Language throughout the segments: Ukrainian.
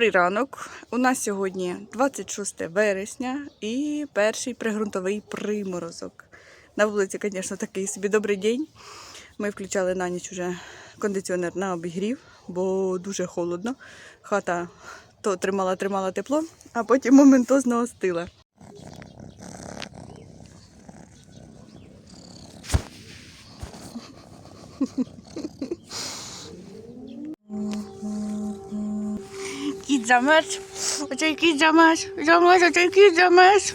Добрий ранок. У нас сьогодні 26 вересня і перший пригрунтовий приморозок. На вулиці, звісно, такий собі добрий день. Ми включали на ніч уже кондиціонер на обігрів, бо дуже холодно. Хата то тримала, тримала тепло, а потім моментозно остила. Замерз. Оцей кіт замерз. Замерз, оцей кіт замерз.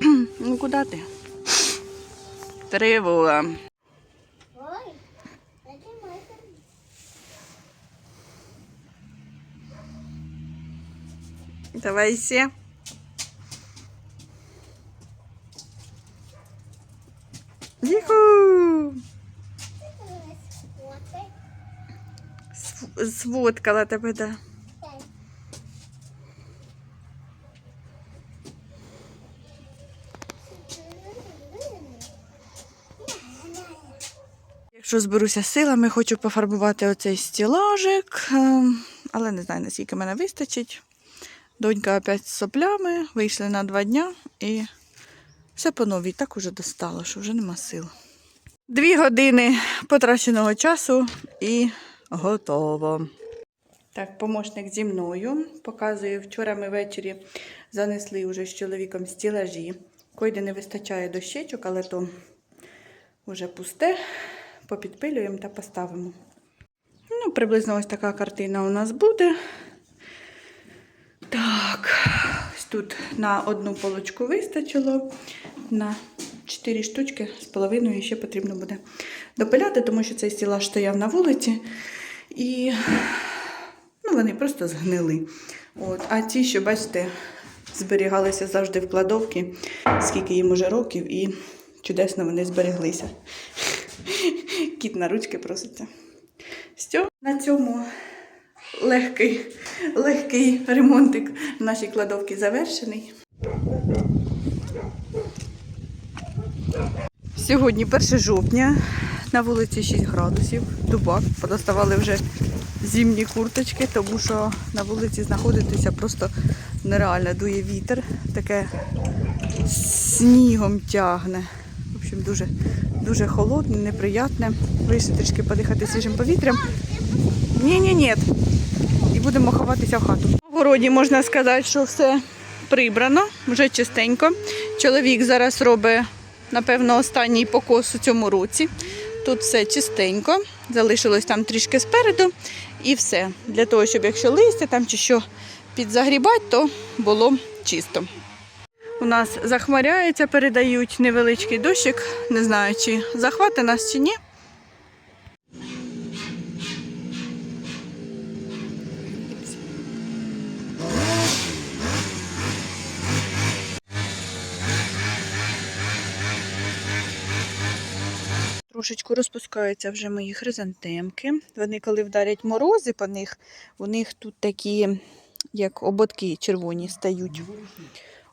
Ну куди ти? Тривога. Давай! Вот Сф- Сфоткала тебе, да. Якщо зберуся силами, хочу пофарбувати оцей стілажик, ем, але не знаю, наскільки мене вистачить. Донька опять з соплями, вийшли на два дня і все по новій. Так уже достало, що вже нема сил. Дві години потраченого часу і готово. Так, помощник зі мною. Показую, вчора ми ввечері занесли вже з чоловіком стілажі. Койде не вистачає дощечок, але то вже пусте. Попідпилюємо та поставимо. Ну, приблизно ось така картина у нас буде. Так, ось тут на одну полочку вистачило. На 4 штучки з половиною ще потрібно буде допиляти, тому що цей стілаж стояв на вулиці. І ну, вони просто згнили. От. А ці, що бачите, зберігалися завжди в кладовці, скільки їм уже років, і чудесно вони збереглися. Кіт на ручки проситься. Все, на цьому легкий, легкий ремонтик в нашій кладовці завершений. Сьогодні 1 жовтня, на вулиці 6 градусів, дубак. Подоставали вже зимні курточки, тому що на вулиці знаходитися просто нереально дує вітер, таке снігом тягне. Общем, дуже, дуже холодне, неприятне. Вийшли трішки подихати свіжим повітрям. Ні-ні-ні. І будемо ховатися в хату. В городі можна сказати, що все прибрано, вже чистенько. Чоловік зараз робить, напевно, останній покос у цьому році. Тут все чистенько, залишилось там трішки спереду і все. Для того, щоб якщо листя там чи що підзагрібати, то було чисто. У нас захмаряється, передають невеличкий дощик. Не знаю, чи захвати нас чи ні. Трошечку розпускаються вже мої хризантемки. Вони, коли вдарять морози по них, у них тут такі, як ободки червоні стають.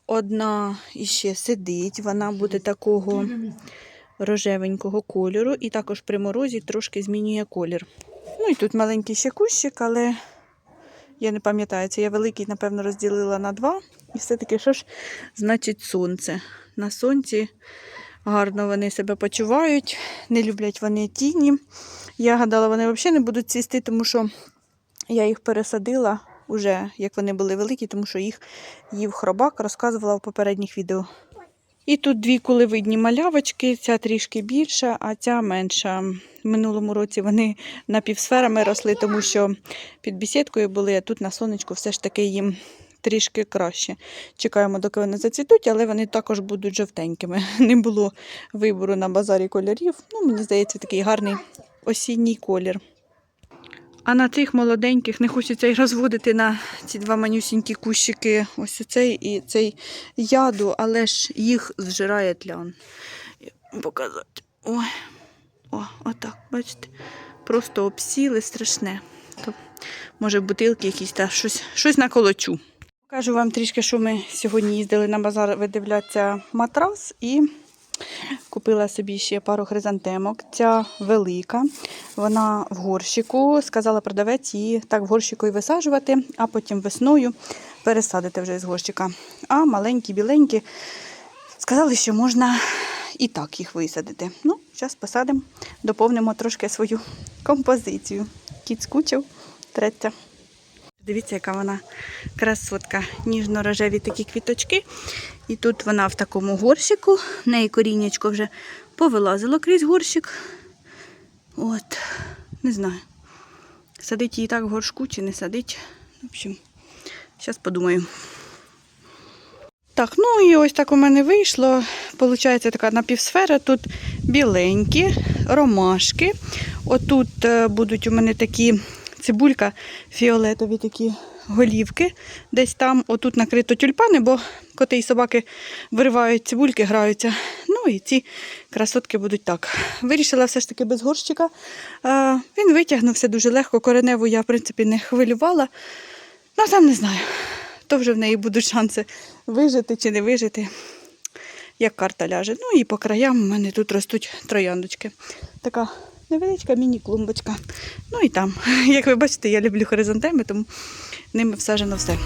Одна іще сидить, вона буде такого рожевенького кольору, і також при морозі трошки змінює колір. Ну і тут маленький ще кущик, але я не пам'ятаю, це я великий, напевно, розділила на два. І все-таки, що ж значить сонце? На сонці гарно вони себе почувають, не люблять вони тіні. Я гадала, вони взагалі не будуть цвісти, тому що я їх пересадила уже, як вони були великі, тому що їх їв хробак, розказувала в попередніх відео. І тут дві кулевидні малявочки, ця трішки більша, а ця менша. В минулому році вони напівсферами росли, тому що під бісідкою були, а тут на сонечку все ж таки їм трішки краще. Чекаємо, доки вони зацвітуть, але вони також будуть жовтенькими. Не було вибору на базарі кольорів. Ну, мені здається, такий гарний осінній колір. А на цих молоденьких не хочеться й розводити на ці два манюсінькі кущики, ось цей і цей яду, але ж їх зжирає тлян. Показати. Ой, о, отак, бачите? Просто обсіли страшне. То, може, бутилки якісь та щось, щось наколочу. Покажу вам трішки, що ми сьогодні їздили на базар видивлятися матрас і. Купила собі ще пару хризантемок. Ця велика, вона в горщику. Сказала продавець її так в горщику і висаджувати, а потім весною пересадити вже з горщика. А маленькі, біленькі, сказали, що можна і так їх висадити. Ну, зараз посадимо, доповнимо трошки свою композицію. Кіт скучив, третя. Дивіться, яка вона красотка. Ніжно-рожеві такі квіточки. І тут вона в такому горщику. В неї коріннячко вже повилазило крізь горщик. От, не знаю. Садить її так в горшку чи не садить. В общем, зараз подумаю. Так, ну і ось так у мене вийшло. Получається така напівсфера. Тут біленькі, ромашки. Отут е, будуть у мене такі цибулька, фіолетові такі голівки. Десь там, отут накрито тюльпани, бо коти і собаки виривають цибульки, граються. Ну і ці красотки будуть так. Вирішила все ж таки без горщика. Е, Він витягнувся дуже легко. Кореневу я, в принципі, не хвилювала. Ну, там не знаю. То вже в неї будуть шанси вижити чи не вижити, як карта ляже. Ну і по краям у мене тут ростуть трояндочки. Така невеличка міні-клумбочка. Ну і там, як ви бачите, я люблю хоризонтеми, тому ними всаджено все.